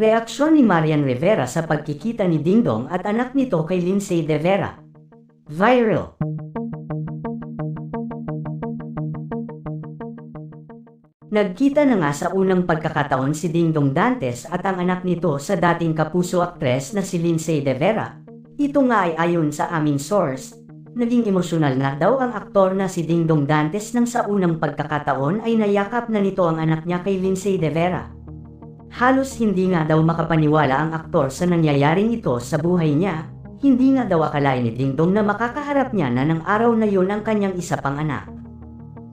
Reaksyon ni Marian Rivera sa pagkikita ni Dingdong at anak nito kay Lindsay De Vera. Viral. Nagkita na nga sa unang pagkakataon si Dingdong Dantes at ang anak nito sa dating kapuso aktres na si Lindsay De Vera. Ito nga ay ayon sa aming source. Naging emosyonal nga daw ang aktor na si Dingdong Dantes nang sa unang pagkakataon ay nayakap na nito ang anak niya kay Lindsay De Vera. Halos hindi nga daw makapaniwala ang aktor sa nangyayaring ito sa buhay niya. Hindi nga daw akalain ni Dingdong na makakaharap niya na ng araw na yun ang kanyang isa pang anak.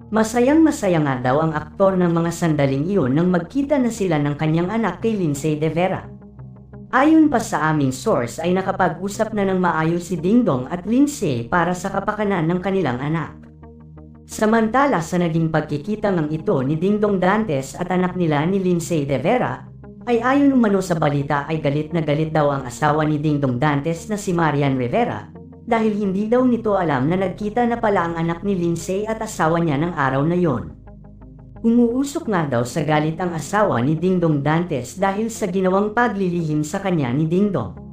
Masayang masaya nga daw ang aktor ng mga sandaling iyon nang magkita na sila ng kanyang anak kay Lindsay De Vera. Ayon pa sa aming source ay nakapag-usap na ng maayos si Dingdong at Lindsay para sa kapakanan ng kanilang anak. Samantala sa naging pagkikita ng ito ni Dingdong Dantes at anak nila ni Lindsay De Vera, ay ayon umano sa balita ay galit na galit daw ang asawa ni Dingdong Dantes na si Marian Rivera dahil hindi daw nito alam na nagkita na pala ang anak ni Lindsay at asawa niya ng araw na yon. Umuusok nga daw sa galit ang asawa ni Dingdong Dantes dahil sa ginawang paglilihim sa kanya ni Dingdong.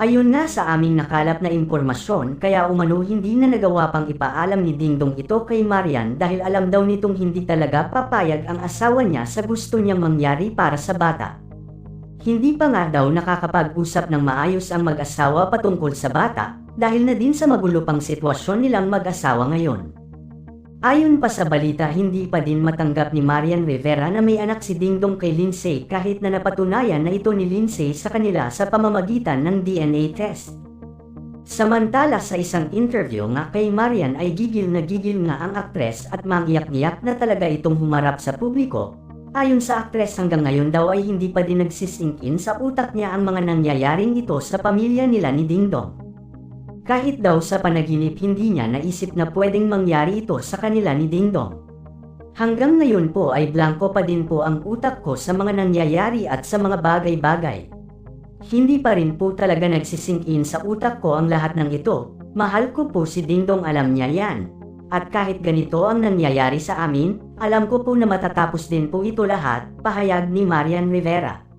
Ayon nga sa aming nakalap na impormasyon kaya umano hindi na nagawa pang ipaalam ni Dingdong ito kay Marian dahil alam daw nitong hindi talaga papayag ang asawa niya sa gusto niyang mangyari para sa bata. Hindi pa nga daw nakakapag-usap ng maayos ang mag-asawa patungkol sa bata dahil na din sa magulo pang sitwasyon nilang mag-asawa ngayon. Ayon pa sa balita hindi pa din matanggap ni Marian Rivera na may anak si Dingdong kay Lindsay kahit na napatunayan na ito ni Lindsay sa kanila sa pamamagitan ng DNA test. Samantala sa isang interview nga kay Marian ay gigil na gigil nga ang aktres at mangiyak-iyak na talaga itong humarap sa publiko. Ayon sa aktres hanggang ngayon daw ay hindi pa din nagsisingkin sa utak niya ang mga nangyayaring ito sa pamilya nila ni Dingdong. Kahit daw sa panaginip hindi niya naisip na pwedeng mangyari ito sa kanila ni Dingdong. Hanggang ngayon po ay blanco pa din po ang utak ko sa mga nangyayari at sa mga bagay-bagay. Hindi pa rin po talaga nagsisingkin sa utak ko ang lahat ng ito. Mahal ko po si Dingdong alam niya yan. At kahit ganito ang nangyayari sa amin, alam ko po na matatapos din po ito lahat, pahayag ni Marian Rivera.